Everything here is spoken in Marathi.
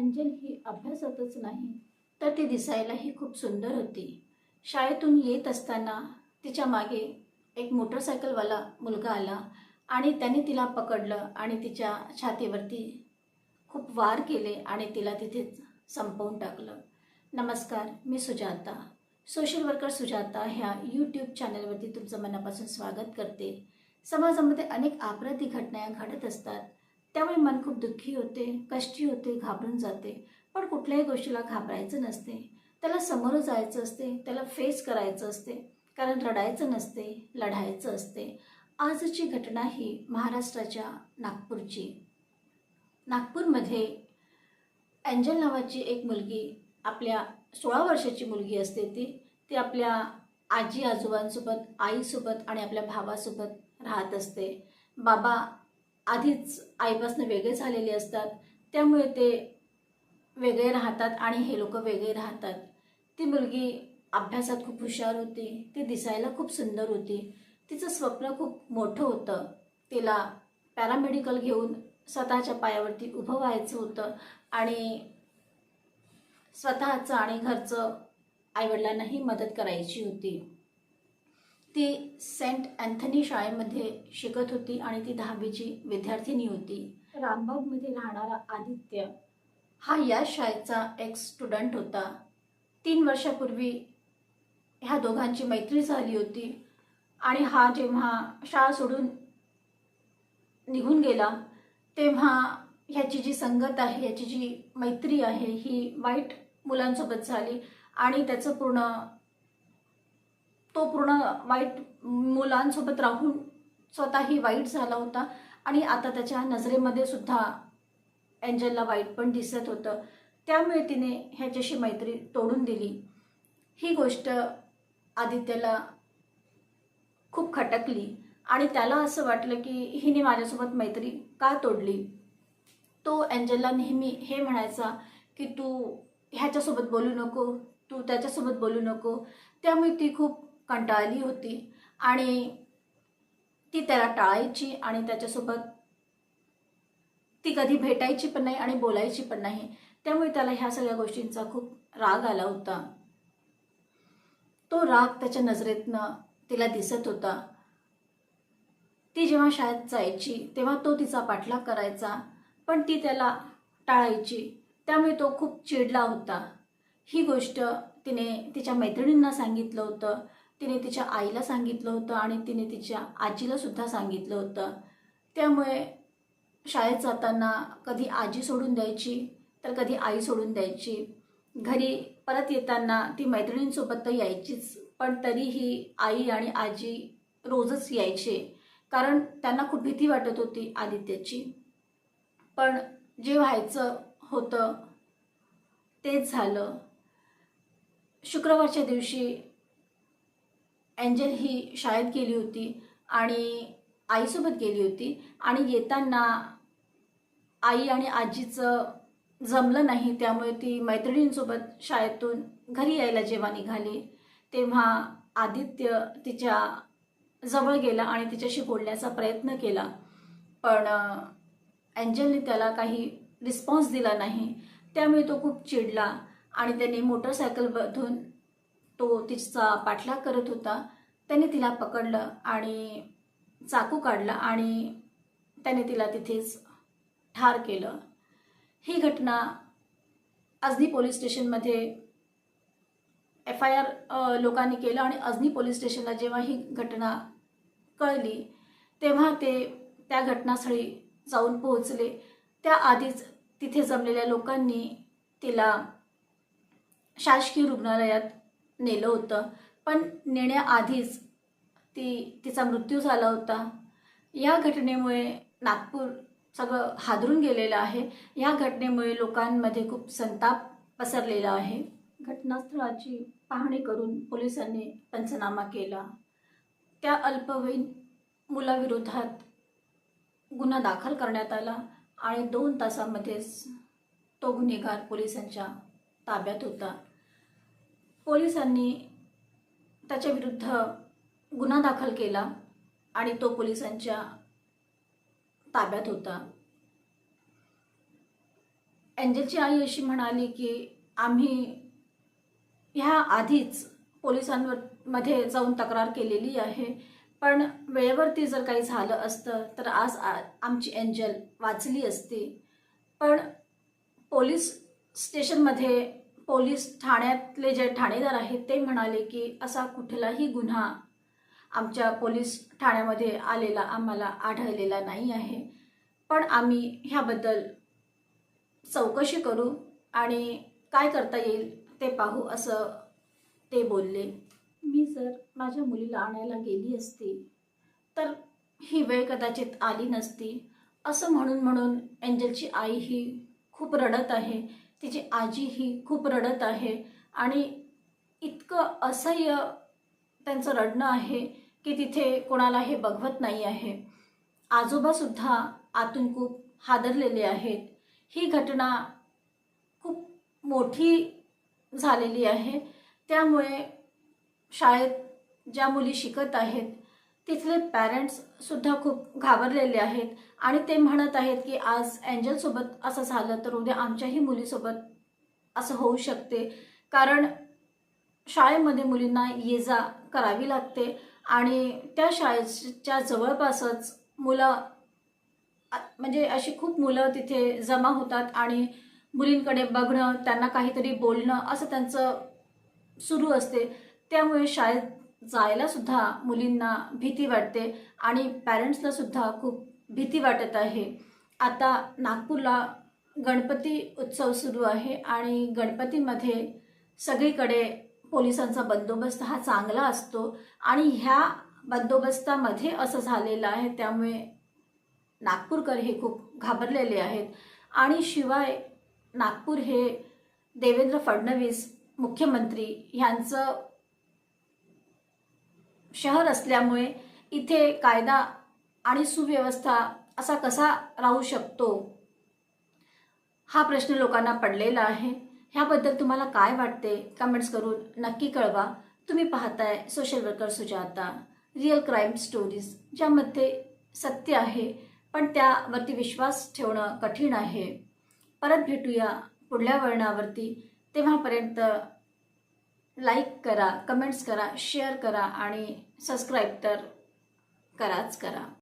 अँजल ही अभ्यासातच नाही तर ती दिसायलाही खूप सुंदर होती. शाळेतून येत असताना तिच्यामागे एक मोटरसायकलवाला मुलगा आला आणि त्याने तिला पकडलं आणि तिच्या छातीवरती खूप वार केले आणि तिला तिथेच संपवून टाकलं. नमस्कार मी सुजाता. सोशल वर्कर सुजाता ह्या यूट्यूब चॅनलवरती तुमचं मनापासून स्वागत करते. समाजामध्ये अनेक अपराधी घटना घडत असतात. त्यामुळे मन खूप दुःखी होते कष्टी होते घाबरून जाते. पण कुठल्याही गोष्टीला घाबरायचं नसते. त्याला समोरं जायचं असते त्याला फेस करायचं असते. कारण रडायचं नसते लढायचं असते. आजची घटना ही महाराष्ट्राच्या नागपूरची. नागपूरमध्ये अँजल नावाची एक मुलगी आपल्या सोळा वर्षाची मुलगी असते ती. ती आपल्या आजी आजोबांसोबत आईसोबत आणि आपल्या भावासोबत राहत असते. बाबा आधीच आईपासून वेगळे झालेले असतात. त्यामुळे ते वेगळे राहतात आणि हे लोक वेगळे राहतात. ती मुलगी अभ्यासात खूप हुशार होती. ती दिसायला खूप सुंदर होती. तिचं स्वप्न खूप मोठं होतं. तिला पॅरामेडिकल घेऊन स्वतःच्या पायावरती उभं व्हायचं होतं आणि स्वतःचं आणि घरचं आईवडिलांनाही मदत करायची होती. ती सेंट अँथनी शाळेमध्ये शिकत होती आणि ती दहावीची विद्यार्थिनी होती. रामबागमध्ये राहणारा आदित्य हा या शाळेचा एक स्टुडंट होता. तीन वर्षापूर्वी ह्या दोघांची मैत्री झाली होती आणि हा जेव्हा शाळा सोडून निघून गेला तेव्हा ह्याची जी संगत आहे ह्याची जी मैत्री आहे ही वाईट मुलांसोबत झाली आणि त्याचं पूर्ण तो पूर्ण वाईट मुलांसोबत राहून स्वतःही वाईट झाला होता. आणि आता त्याच्या नजरेमध्ये सुद्धा एंजलला वाईट पण दिसत होतं. त्यामुळे तिने ह्याच्याशी मैत्री तोडून दिली. ही गोष्ट आदित्यला खूप खटकली. आणि त्याला असं वाटलं की हिने माझ्यासोबत मैत्री का तोडली? तो एंजलला नेहमी हे म्हणायचा की तू ह्याच्यासोबत बोलू नको तू त्याच्यासोबत बोलू नको. त्यामुळे ती खूप कंटाळली होती. आणि ती त्याला टाळायची आणि त्याच्यासोबत ती कधी भेटायची पण नाही आणि बोलायची पण नाही. त्यामुळे त्याला ह्या सगळ्या गोष्टींचा खूप राग आला होता. तो राग त्याच्या नजरेतनं तिला दिसत होता. ती जेव्हा शाळेत जायची तेव्हा तो तिचा पाठलाग करायचा पण ती त्याला टाळायची. त्यामुळे तो खूप चिडला होता. ही गोष्ट तिने तिच्या मैत्रिणींना सांगितलं होतं. तिने तिच्या आईला सांगितलं होतं आणि तिने तिच्या आजीला सुद्धा सांगितलं होतं. त्यामुळे शाळेत जाताना कधी आजी सोडून द्यायची तर कधी आई सोडून द्यायची. घरी परत येताना ती मैत्रिणींसोबत तर यायचीच पण तरीही आई आणि आजी रोजच यायचे कारण त्यांना खूप भीती वाटत होती आदित्याची. पण जे व्हायचं होतं तेच झालं. शुक्रवारच्या दिवशी एंजल ही शाळेत गेली होती आणि आईसोबत गेली होती आणि येताना आई आणि आजीचं जमलं नाही त्यामुळे ती मैत्रिणींसोबत शाळेतून घरी यायला जेव्हा निघाली तेव्हा आदित्य तिच्या जवळ गेला आणि तिच्याशी बोलण्याचा प्रयत्न केला. पण एंजलने त्याला काही रिस्पॉन्स दिला नाही त्यामुळे तो खूप चिडला आणि त्याने मोटरसायकलमधून तो तिचा पाठलाग करत होता. त्याने तिला पकडलं आणि चाकू काढला आणि त्याने तिला तिथेच ठार केलं. ही घटना अजनी पोलीस स्टेशनमध्ये एफ आय आर लोकांनी केलं आणि अजनी पोलीस स्टेशनला जेव्हा ही घटना कळली तेव्हा ते त्या घटनास्थळी जाऊन पोहोचले. त्याआधीच तिथे जमलेल्या लोकांनी तिला शासकीय रुग्णालयात नेलं होतं. पण नेण्याआधीच ती तिचा मृत्यू झाला होता. या घटनेमुळे नागपूर सगळं हादरून गेलेलं आहे. या घटनेमुळे लोकांमध्ये खूप संताप पसरलेला आहे. घटनास्थळाची पाहणी करून पोलिसांनी पंचनामा केला. त्या अल्पवयीन मुलाविरोधात गुन्हा दाखल करण्यात आला आणि दोन तासामध्येच तो गुन्हेगार पोलिसांच्या ताब्यात होता. पोलिसांनी त्याच्याविरुद्ध गुन्हा दाखल केला आणि तो पोलिसांच्या ताब्यात होता. एंजलची आई अशी म्हणाली की आम्ही ह्या आधीच पोलिसांवर मध्ये जाऊन तक्रार केलेली आहे पण वेळेवरती जर काही झालं असतं तर आज आ- आमची एंजल वाचली असती. पण पोलीस स्टेशनमध्ये पोलीस ठाण्यातले जे ठाणेदार आहेत ते म्हणाले की असा कुठलाही गुन्हा आमच्या पोलीस ठाण्यामध्ये आलेला आम्हाला आढळलेला नाही आहे. पण आम्ही ह्याबद्दल चौकशी करू आणि काय करता येईल ते पाहू असं ते बोलले. मी जर माझ्या मुलीला आणायला गेली असती तर ही वेळ कदाचित आली नसती. असं म्हणून म्हणून एंजलची आई ही खूप रडत आहे. तिची आजी ही खूप रडत आहे आणि इतकं असह्य त्यांचं रडणं आहे की तिथे कोणाला हे बघवत नाही आहे. आजोबासुद्धा आतून खूप हादरलेले आहेत. ही घटना खूप मोठी झालेली आहे. त्यामुळे शाळेत ज्या मुली शिकत आहेत तिथले पॅरेंट्ससुद्धा खूप घाबरलेले आहेत आणि ते म्हणत आहेत की आज एंजलसोबत असं झालं तर उद्या आमच्याही मुलीसोबत असं होऊ शकते. कारण शाळेमध्ये मुलींना ये जा करावी लागते आणि त्या शाळेच्या जवळपासच मुलं म्हणजे अशी खूप मुलं तिथे जमा होतात आणि मुलींकडे बघणं त्यांना काहीतरी बोलणं असं त्यांचं सुरू असते. त्यामुळे शाळेत जायला सुद्धा मुलींना भीती वाटते आणि पॅरेंट्सला सुद्धा खूप भीती वाटत आहे. आता नागपूरला गणपती उत्सव सुरू आहे आणि गणपतीमध्ये सगळीकडे पोलिसांचा बंदोबस्त हा चांगला असतो आणि ह्या बंदोबस्तामध्ये असं झालेलं आहे त्यामुळे नागपूरकर हे खूप घाबरलेले आहेत. आणि शिवाय नागपूर हे देवेंद्र फडणवीस मुख्यमंत्री ह्यांचं शहर असल्यामुळे इथे कायदा आणि सुव्यवस्था असा कसा राहू शकतो? हा प्रश्न लोकांना पडलेला आहे. ह्याबद्दल तुम्हाला काय वाटते? कमेंट्स करून नक्की कळवा. तुम्ही पाहताय social worker Sujata real crime stories ज्यामध्ये सत्य आहे पण त्यावरती विश्वास ठेवणं कठीण आहे. परत भेटूया पुढल्या वळणावरती. तेव्हापर्यंत लाईक करा कमेंट्स करा शेअर करा आणि सबस्क्राईब तर कराच करा.